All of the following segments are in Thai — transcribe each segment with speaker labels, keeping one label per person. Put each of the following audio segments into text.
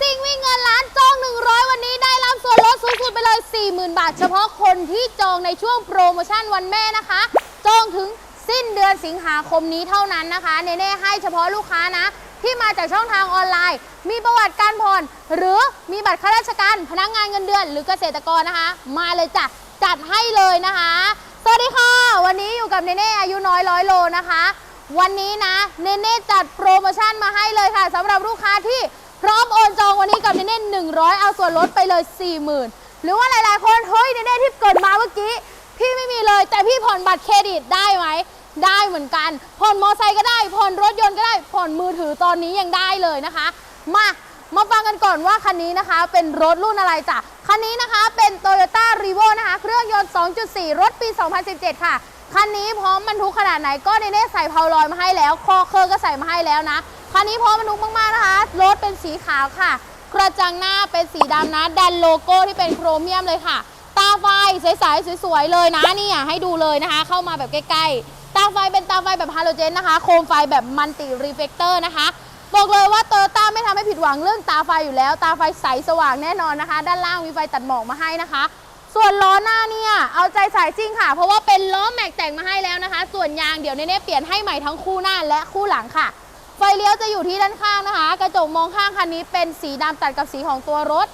Speaker 1: ซิ่งวิ่งเงินล้านจอง 100 วันนี้ได้รับส่วนลดสูงสุดไปเลย 40,000 บาท เฉพาะคนที่จองในช่วงโปรโมชั่นวันแม่นะคะ จองถึงสิ้นเดือนสิงหาคมนี้เท่านั้นนะคะเนเน่ให้เฉพาะลูกค้านะ ที่มาจากช่องทางออนไลน์ มีประวัติการผ่อนหรือมีบัตรข้าราชการ พนักงานเงินเดือน หรือเกษตรกรนะคะ มาเลยจ้ะจัดให้เลยนะคะ สวัสดีค่ะ วันนี้อยู่กับเนเน่อายุน้อยร้อยโลนะคะ วันนี้นะเนเน่จัดโปรโมชั่นมาให้เลยค่ะสำหรับลูกค้าที่ ร้อมโอนจองวันนี้กับเนเน่100เอาส่วนลดไปเลย40,000หรือว่าหลาย ๆ คนเฮ้ยเนเน่ที่เกิดมาเมื่อกี้ พี่ไม่มีเลย แต่พี่ผ่อนบัตรเครดิตได้ไหมได้เหมือนกัน ผ่อนมอไซค์ก็ได้ ผ่อนรถยนต์ก็ได้ ผ่อนมือถือตอนนี้ยังได้เลยนะคะ มามาฟังกันก่อนว่าคันนี้นะคะ เป็นรถรุ่นอะไรจ้ะ คันนี้นะคะเป็น Toyota r e v o นะคะ เครื่องยนต์ 2.4 รถปี 2017 ค่ะ คันนี้พร้อมบรรทุกขนาดไหนก็เนเน่ใส่เพาลอยมาให้แล้ว คอเคอร์ก็ใส่มาให้แล้วนะ คันนี้พร้อมบรรทุกมากๆนะคะรถเป็นสีขาวค่ะ กระจังหน้าเป็นสีดำนะ ดันโลโก้ที่เป็นโครเมียมเลยค่ะ ตาไฟใสๆสวยๆเลยนะนี่อะให้ดูเลยนะคะ เข้ามาแบบใกล้ๆ ตาไฟเป็นตาไฟแบบฮาโลเจนนะคะ โคมไฟแบบมัลติรีเฟกเตอร์นะคะบอกเลยว่าโตโยต้าไม่ทำให้ผิดหวังเรื่องตาไฟอยู่แล้ว ตาไฟใสสว่างแน่นอนนะคะ ด้านล่างมีไฟตัดหมอกมาให้นะคะ ส่วนล้อหน้าเนี่ยเอาใจใส่จริงค่ะ เพราะว่าเป็นล้อแม็กแต่งมาให้แล้วนะคะ ส่วนยางเดี๋ยวเนๆเปลี่ยนให้ใหม่ทั้งคู่หน้าและคู่หลังค่ะ ไฟเลี้ยวจะอยู่ที่ด้านข้างนะคะ กระจกมองข้างคันนี้เป็นสีดำตัดกับสีของตัวรถ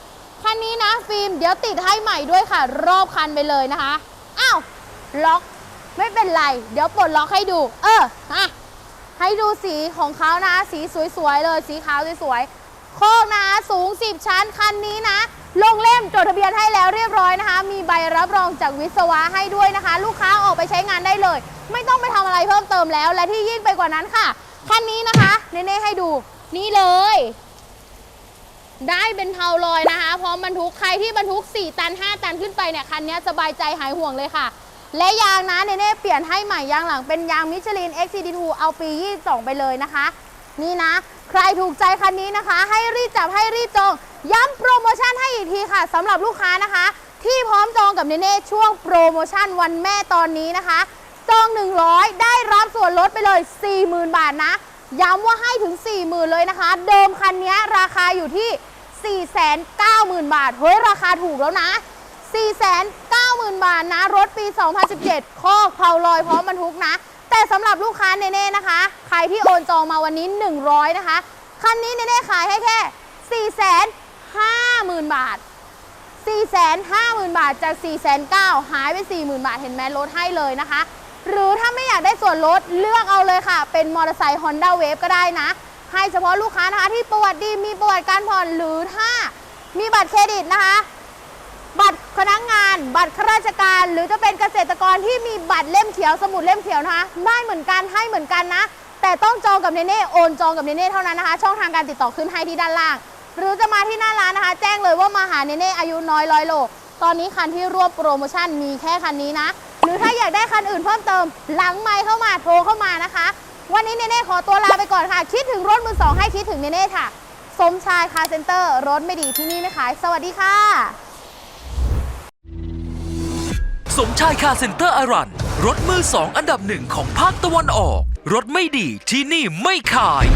Speaker 1: คันนี้นะฟิล์มเดี๋ยวติดให้ใหม่ด้วยค่ะ รอบคันไปเลยนะคะ อ้าว ล็อกไม่เป็นไร เดี๋ยวปลดล็อกให้ดู เอออะให้ดูสีของเขานะ สีสวยๆเลย สีขาวสวยๆโคกนะสูง 10 ชั้นคันนี้นะ ลงเล่มจดทะเบียนให้แล้วเรียบร้อยนะคะ มีใบรับรองจากวิศวะให้ด้วยนะคะ ลูกค้าออกไปใช้งานได้เลย ไม่ต้องไปทำอะไรเพิ่มเติมแล้ว และที่ยิ่งไปกว่านั้นค่ะ คันนี้นะคะเน่ๆให้ดูนี่เลย ได้เป็นเพาลอยนะคะ พร้อมบรรทุกใครที่บรรทุก 4 ตัน 5 ตันขึ้นไปเนี่ยคันนี้สบายใจหายห่วงเลยค่ะ และยางนะเนเน่เปลี่ยนให้ใหม่ยางหลังเป็นยางมิชลิน XCD2 เอาปี 22 ไปเลยนะคะ นี่นะ ใครถูกใจคันนี้นะคะ ให้รีบจับให้รีบจองย้ำโปรโมชั่นให้อีกทีค่ะสำหรับลูกค้านะคะ ที่พร้อมจองกับเนเน่ช่วงโปรโมชั่นวันแม่ตอนนี้นะคะ จอง 100 ได้รับส่วนลดไปเลย 40,000 บาทนะ ย้ำว่าให้ถึง 40,000 เลยนะคะ เดิมคันนี้ราคาอยู่ที่ 490,000 บาท เฮ้ย ราคาถูกแล้วนะ 490,000 บาทนะ รถปี 2017 คอกเผาลอยพร้อมบรรทุกนะ แต่สำหรับลูกค้าเน่ๆนะคะ ใครที่โอนจองมาวันนี้ 100 นะคะ คันนี้เน่ๆขายให้แค่ 450,000 บาท450,000 บาทจาก 490,000หายไป 40,000 บาท เห็นไหมลดให้เลยนะคะ หรือถ้าไม่อยากได้ส่วนลดเลือกเอาเลยค่ะ เป็นมอเตอร์ไซค์ Honda Wave ก็ได้นะ ให้เฉพาะลูกค้านะคะที่ประวัติดีมีประวัติการผ่อนหรือถ้ามีบัตรเครดิตนะคะ บัตรพนักงาน บัตรข้าราชการ หรือจะเป็นเกษตรกรที่มีบัตรเล่มเขียวสมุดเล่มเขียวนะคะได้เหมือนกันให้เหมือนกันนะ แต่ต้องจองกับเนเน่โอนจองกับเนเน่เท่านั้นนะคะ ช่องทางการติดต่อขึ้นให้ที่ด้านล่าง หรือจะมาที่หน้าร้านนะคะ แจ้งเลยว่ามาหาเนเน่อายุน้อยร้อยโลตอนนี้คันที่รวบโปรโมชั่นมีแค่คันนี้นะ หรือถ้าอยากได้คันอื่นเพิ่มเติม หลังไมค์เข้ามาโทรเข้ามานะคะ วันนี้เนเน่ขอตัวลาไปก่อนค่ะ คิดถึงรถมือสองให้คิดถึงเนเน่ค่ะ สมชายคาร์เซ็นเตอร์รถไม่ดีที่นี่ไม่ขาย สวัสดีค่ะ
Speaker 2: สมชายคาร์เซ็นเตอร์อารัน รถมือสองอันดับหนึ่งของภาคตะวันออก รถไม่ดีที่นี่ไม่ขาย